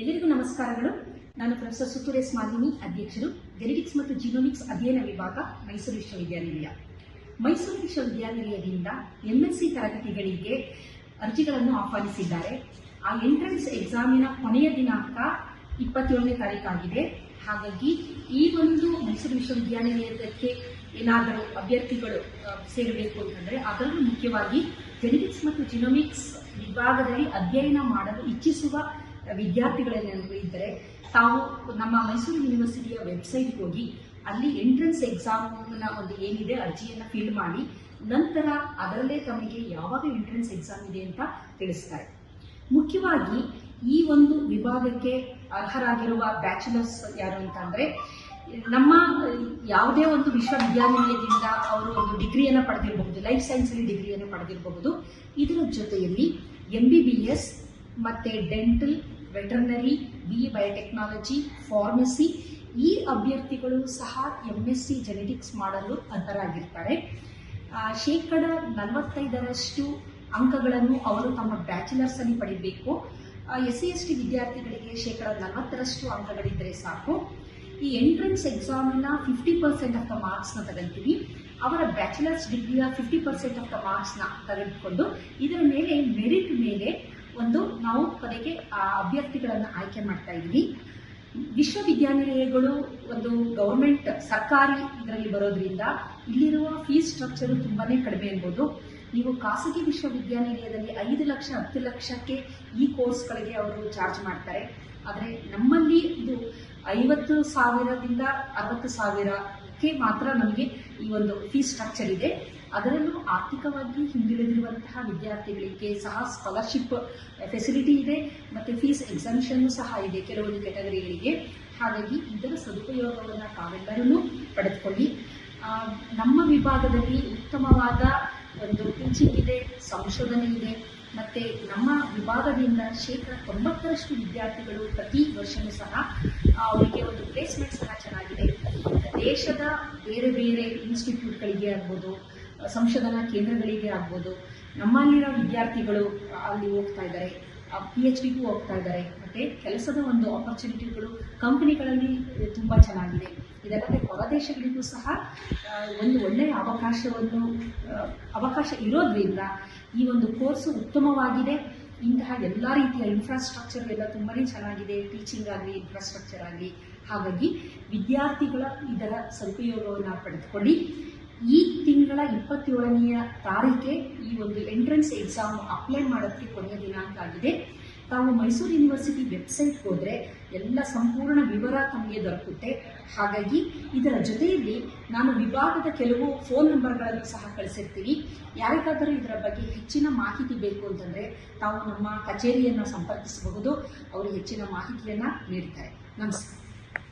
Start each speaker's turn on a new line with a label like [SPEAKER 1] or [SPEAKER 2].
[SPEAKER 1] ಎಲ್ಲರಿಗೂ ನಮಸ್ಕಾರಗಳು. ನಾನು ಪ್ರೊಫೆಸರ್ ಸುತ್ತೂರೇಸ್ ಮಾಲಿನಿ, ಅಧ್ಯಕ್ಷರು ಜೆನೆಟಿಕ್ಸ್ ಮತ್ತು ಜಿನೋಮಿಕ್ಸ್ ಅಧ್ಯಯನ ವಿಭಾಗ, ಮೈಸೂರು ವಿಶ್ವವಿದ್ಯಾನಿಲಯ. ಮೈಸೂರು ವಿಶ್ವವಿದ್ಯಾನಿಲಯದಿಂದ ಎಂಎಸ್ಸಿ ತರಗತಿಗಳಿಗೆ ಅರ್ಜಿಗಳನ್ನು ಆಹ್ವಾನಿಸಿದ್ದಾರೆ. ಆ ಎಂಟ್ರೆನ್ಸ್ ಎಕ್ಸಾಮಿನ ಕೊನೆಯ ದಿನಾಂಕ ಇಪ್ಪತ್ತೇಳನೇ ತಾರೀಕಾಗಿದೆ. ಹಾಗಾಗಿ ಈ ಒಂದು ಮೈಸೂರು ವಿಶ್ವವಿದ್ಯಾನಿಲಯಕ್ಕೆ ಏನಾದರೂ ಅಭ್ಯರ್ಥಿಗಳು ಸೇರಬೇಕು ಅಂತಂದರೆ ಅದರಲ್ಲೂ ಮುಖ್ಯವಾಗಿ ಜೆನೆಟಿಕ್ಸ್ ಮತ್ತು ಜಿನೋಮಿಕ್ಸ್ ವಿಭಾಗದಲ್ಲಿ ಅಧ್ಯಯನ ಮಾಡಲು ಇಚ್ಛಿಸುವ ವಿದ್ಯಾರ್ಥಿಗಳೇನಾದರೂ ಇದ್ದರೆ ತಾವು ನಮ್ಮ ಮೈಸೂರು ಯೂನಿವರ್ಸಿಟಿಯ ವೆಬ್ಸೈಟ್ಗೆ ಹೋಗಿ ಅಲ್ಲಿ ಎಂಟ್ರೆನ್ಸ್ ಎಕ್ಸಾಮ್ನ ಒಂದು ಏನಿದೆ ಅರ್ಜಿಯನ್ನು ಫಿಲ್ ಮಾಡಿ ನಂತರ ಅದರಲ್ಲೇ ತಮಗೆ ಯಾವಾಗ ಎಂಟ್ರೆನ್ಸ್ ಎಕ್ಸಾಮ್ ಇದೆ ಅಂತ ತಿಳಿಸ್ತಾರೆ. ಮುಖ್ಯವಾಗಿ ಈ ಒಂದು ವಿಭಾಗಕ್ಕೆ ಅರ್ಹರಾಗಿರುವ ಬ್ಯಾಚುಲರ್ಸ್ ಯಾರು ಅಂತಂದ್ರೆ ನಮ್ಮ ಯಾವುದೇ ಒಂದು ವಿಶ್ವವಿದ್ಯಾನಿಲಯದಿಂದ ಅವರು ಒಂದು ಡಿಗ್ರಿಯನ್ನು ಪಡೆದಿರಬಹುದು ಲೈಫ್ ಸೈನ್ಸಲ್ಲಿ ಡಿಗ್ರಿಯನ್ನು ಪಡೆದಿರಬಹುದು. ಇದರ ಜೊತೆಯಲ್ಲಿ ಎಂ ಬಿ ಬಿ ಎಸ್ ಮತ್ತು dental veterinary, B biotechnology, pharmacy, ಈ ಅಭ್ಯರ್ಥಿಗಳು ಸಹ ಎಂ ಎಸ್ ಸಿ ಜೆನೆಟಿಕ್ಸ್ ಮಾಡಲು ಅರ್ಹರಾಗಿರ್ತಾರೆ. ಶೇಕಡ ನಲವತ್ತೈದರಷ್ಟು ಅಂಕಗಳನ್ನು ಅವರು ತಮ್ಮ ಬ್ಯಾಚುಲರ್ಸಲ್ಲಿ ಪಡಿಬೇಕು. ಎಸ್ ಸಿ ಎಸ್ ಟಿ ವಿದ್ಯಾರ್ಥಿಗಳಿಗೆ ಶೇಕಡ ನಲವತ್ತರಷ್ಟು ಅಂಕಗಳಿದ್ದರೆ ಸಾಕು. ಈ ಎಂಟ್ರೆನ್ಸ್ ಎಕ್ಸಾಮಿನ ಫಿಫ್ಟಿ ಪರ್ಸೆಂಟ್ ಆಫ್ ದ ಮಾರ್ಕ್ಸ್ನ ತಗೊಳ್ತೀವಿ ಅವರ ಬ್ಯಾಚುಲರ್ಸ್ ಡಿಗ್ರಿಯ ಫಿಫ್ಟಿ ಪರ್ಸೆಂಟ್ ಆಫ್ ದ ಮಾರ್ಕ್ಸ್ನ ತೆಗೆದುಕೊಂಡು ಇದರ ಮೇಲೆ ಮೆರಿಟ್ ಮೇಲೆ ಒಂದು ನಾವು ಕೊನೆಗೆ ಆ ಅಭ್ಯರ್ಥಿಗಳನ್ನು ಆಯ್ಕೆ ಮಾಡ್ತಾ ಇದ್ದೀವಿ. ವಿಶ್ವವಿದ್ಯಾನಿಲಯಗಳು ಒಂದು ಗೌರ್ಮೆಂಟ್ ಸರ್ಕಾರಿ ಇದರಲ್ಲಿ ಬರೋದ್ರಿಂದ ಇಲ್ಲಿರುವ ಫೀಸ್ ಸ್ಟ್ರಕ್ಚರು ತುಂಬಾನೇ ಕಡಿಮೆ ಇರ್ಬೋದು ನೀವು ಖಾಸಗಿ ವಿಶ್ವವಿದ್ಯಾನಿಲಯದಲ್ಲಿ ಐದು ಲಕ್ಷ, ಹತ್ತು ಲಕ್ಷಕ್ಕೆ ಈ ಕೋರ್ಸ್ಗಳಿಗೆ ಅವರು ಚಾರ್ಜ್ ಮಾಡ್ತಾರೆ. ಆದರೆ ನಮ್ಮಲ್ಲಿ ಇದು ಐವತ್ತು ಸಾವಿರದಿಂದ ಅರವತ್ತು ಸಾವಿರಕ್ಕೆ ಮಾತ್ರ ನಮಗೆ ಒಂದು ಫೀಸ್ ಸ್ಟ್ರಕ್ಚರ್ ಇದೆ. ಅದರಲ್ಲೂ ಆರ್ಥಿಕವಾಗಿ ಹಿಂದುಳಿದಿರುವಂತಹ ವಿದ್ಯಾರ್ಥಿಗಳಿಗೆ ಸಹ ಸ್ಕಾಲರ್ಶಿಪ್ ಫೆಸಿಲಿಟಿ ಇದೆ ಮತ್ತು ಫೀಸ್ ಎಕ್ಸಾಮಿಷನ್ ಸಹ ಇದೆ ಕೆಲವೊಂದು ಕೆಟಗರಿಗಳಿಗೆ ಹಾಗಾಗಿ ಇದರ ಸದುಪಯೋಗವನ್ನು ತಾವೆಲ್ಲರೂ ಪಡೆದುಕೊಳ್ಳಿ. ನಮ್ಮ ವಿಭಾಗದಲ್ಲಿ ಉತ್ತಮವಾದ ಒಂದು ಟೀಚಿಂಗ್ ಇದೆ, ಸಂಶೋಧನೆ ಇದೆ. ಮತ್ತು ನಮ್ಮ ವಿಭಾಗದಿಂದ ಶೇಕಡ ತೊಂಬತ್ತರಷ್ಟು ವಿದ್ಯಾರ್ಥಿಗಳು ಪ್ರತಿ ವರ್ಷವೂ ಸಹ ಅವರಿಗೆ ಒಂದು ಪ್ಲೇಸ್ಮೆಂಟ್ ಸಹ ಚೆನ್ನಾಗಿದೆ. ದೇಶದ ಬೇರೆ ಬೇರೆ ಇನ್ಸ್ಟಿಟ್ಯೂಟ್ಗಳಿಗೆ ಆಗ್ಬೋದು, ಸಂಶೋಧನಾ ಕೇಂದ್ರಗಳಿಗೆ ಆಗ್ಬೋದು, ನಮ್ಮಲ್ಲಿರೋ ವಿದ್ಯಾರ್ಥಿಗಳು ಅಲ್ಲಿ ಹೋಗ್ತಾ ಇದ್ದಾರೆ. ಪಿ ಎಚ್ ಡಿಗೂ ಹೋಗ್ತಾ ಇದ್ದಾರೆ. ಮತ್ತು ಕೆಲಸದ ಒಂದು ಆಪರ್ಚುನಿಟಿಗಳು ಕಂಪನಿಗಳಲ್ಲಿ ತುಂಬ ಚೆನ್ನಾಗಿದೆ. ಇದಲ್ಲದೆ ಹೊರ ದೇಶಗಳಿಗೂ ಸಹ ಒಂದು ಒಳ್ಳೆಯ ಅವಕಾಶವನ್ನು ಅವಕಾಶ ಇರೋದ್ರಿಂದ ಈ ಒಂದು ಕೋರ್ಸು ಉತ್ತಮವಾಗಿದೆ. ಇಂತಹ ಎಲ್ಲ ರೀತಿಯ ಇನ್ಫ್ರಾಸ್ಟ್ರಕ್ಚರ್ ಎಲ್ಲ ತುಂಬಾ ಚೆನ್ನಾಗಿದೆ. ಟೀಚಿಂಗ್ ಆಗಲಿ ಇನ್ಫ್ರಾಸ್ಟ್ರಕ್ಚರ್ ಆಗಲಿ. ಹಾಗಾಗಿ ವಿದ್ಯಾರ್ಥಿಗಳ ಇದರ ಸದುಪಯೋಗವನ್ನು ಪಡೆದುಕೊಳ್ಳಿ. ಈ ತಿಂಗಳ ಇಪ್ಪತ್ತೇಳನೆಯ ತಾರೀಕೆ ಈ ಒಂದು ಎಂಟ್ರೆನ್ಸ್ ಎಕ್ಸಾಮ್ ಅಪ್ಲೈ ಮಾಡೋಕ್ಕೆ ಕೊನೆಯ ದಿನಾಂಕ ಆಗಿದೆ. ತಾವು ಮೈಸೂರು ಯೂನಿವರ್ಸಿಟಿ ವೆಬ್ಸೈಟ್ಗೆ ಹೋದರೆ ಎಲ್ಲ ಸಂಪೂರ್ಣ ವಿವರ ತಮಗೆ ದೊರಕುತ್ತೆ. ಹಾಗಾಗಿ ಇದರ ಜೊತೆಯಲ್ಲಿ ನಾನು ವಿಭಾಗದ ಕೆಲವು ಫೋನ್ ನಂಬರ್ಗಳನ್ನು ಸಹ ಕಳಿಸಿರ್ತೀವಿ ಯಾರಿಗಾದರೂ ಇದರ ಬಗ್ಗೆ ಹೆಚ್ಚಿನ ಮಾಹಿತಿ ಬೇಕು ಅಂತಂದರೆ ತಾವು ನಮ್ಮ ಕಚೇರಿಯನ್ನು ಸಂಪರ್ಕಿಸಬಹುದು. ಅವರು ಹೆಚ್ಚಿನ ಮಾಹಿತಿಯನ್ನು ನೀಡ್ತಾರೆ. ನಮಸ್ಕಾರ.